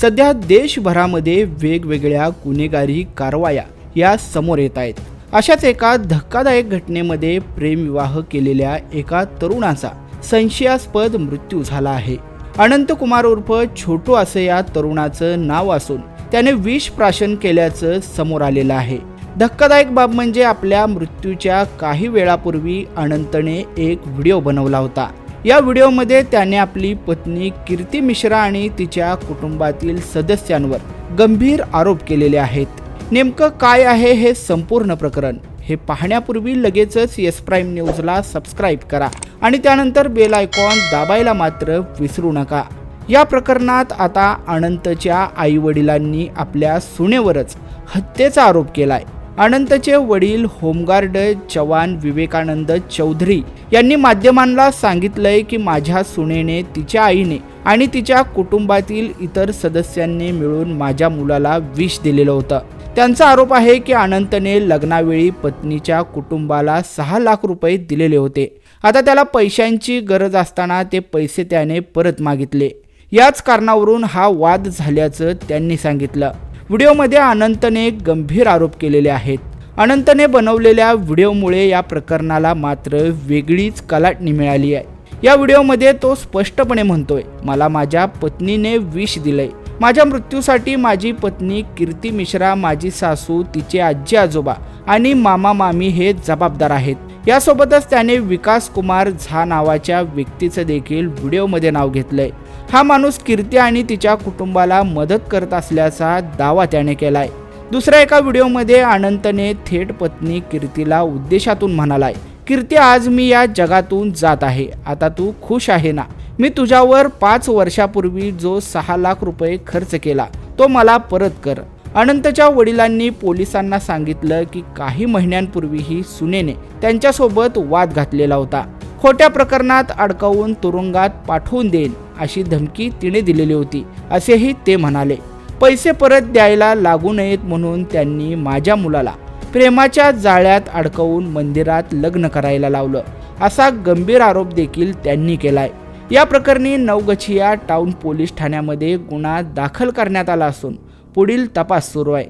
सध्या देशभरामध्ये वेगवेगळ्या गुन्हेगारी कारवाया या समोर येत आहेत. अशाच एका धक्कादायक घटनेमध्ये प्रेमविवाह केलेल्या एका तरुणाचा संशयास्पद मृत्यू झाला आहे. अनंत कुमार उर्फ छोटू असं या तरुणाचं नाव असून त्याने विष प्राशन केल्याचं समोर आलेलं आहे. धक्कादायक बाब म्हणजे आपल्या मृत्यूच्या काही वेळापूर्वी अनंतने एक व्हिडिओ बनवला होता. या व्हिडिओमध्ये त्याने आपली पत्नी कीर्ती मिश्रा आणि तिच्या कुटुंबातील सदस्यांवर गंभीर आरोप केलेले आहेत. नेमकं काय आहे हे संपूर्ण प्रकरण? हे पाहण्यापूर्वी लगेचच येस प्राईम न्यूजला सबस्क्राईब करा आणि त्यानंतर बेल आयकॉन दाबायला मात्र विसरू नका. या प्रकरणात आता अनंतच्या आईवडिलांनी आपल्या सुनेवरच हत्येचा आरोप केलाय. अनंतचे वडील होमगार्ड जवान विवेकानंद चौधरी यांनी माध्यमांना सांगितलंय की माझ्या सुनेने तिच्या आईने आणि तिच्या कुटुंबातील इतर सदस्यांनी मिळून माझ्या मुलाला विष दिलेलं होतं. त्यांचा आरोप आहे की अनंतने लग्नावेळी पत्नीच्या कुटुंबाला सहा लाख रुपये दिलेले होते. आता त्याला पैशांची गरज असताना ते पैसे त्याने परत मागितले. याच कारणावरून हा वाद झाल्याचं त्यांनी सांगितलं. व्हिडिओमध्ये अनंतने गंभीर आरोप केलेले आहेत. अनंतने बनवलेल्या व्हिडिओमुळे या प्रकरणाला मात्र वेगळीच कलाटणी मिळाली आहे. या व्हिडिओमध्ये तो स्पष्टपणे म्हणतोय मला माझ्या पत्नीने विष दिलंय. माझ्या मृत्यूसाठी माझी पत्नी कीर्ती मिश्रा माझी सासू तिचे आजी आजोबा आणि मामा मामी हे जबाबदार आहेत. यासोबतच त्याने विकास कुमार झा नावाच्या व्यक्तीचं देखील व्हिडिओमध्ये नाव घेतलंय. हा माणूस कीर्ती आणि तिच्या कुटुंबाला मदत करत असल्याचा दावा त्याने केलाय. दुसऱ्या एका व्हिडिओमध्ये अनंतने थेट पत्नी कीर्तीला उद्देशातून म्हणालाय कीर्ती आज मी या जगातून जात आहे. आता तू खुश आहे ना? मी तुझ्यावर पाच वर्षापूर्वी जो सहा लाख रुपये खर्च केला तो मला परत कर. अनंतच्या वडिलांनी पोलिसांना सांगितलं की काही महिन्यांपूर्वीही सुनेने त्यांच्यासोबत वाद घातलेला होता. खोट्या प्रकरणात अडकवून तुरुंगात पाठवून देईन अशी धमकी तिने दिलेली होती असेही ते म्हणाले. पैसे परत द्यायला लागू नयेत म्हणून त्यांनी माझ्या मुलाला प्रेमाच्या जाळ्यात अडकवून मंदिरात लग्न करायला लावलं. असा गंभीर आरोप देखील त्यांनी केलाय. या प्रकरणी नवगछिया टाउन पोलीस ठाण्यामध्ये गुन्हा दाखल करण्यात आला असून पुढील तपास सुरू आहे.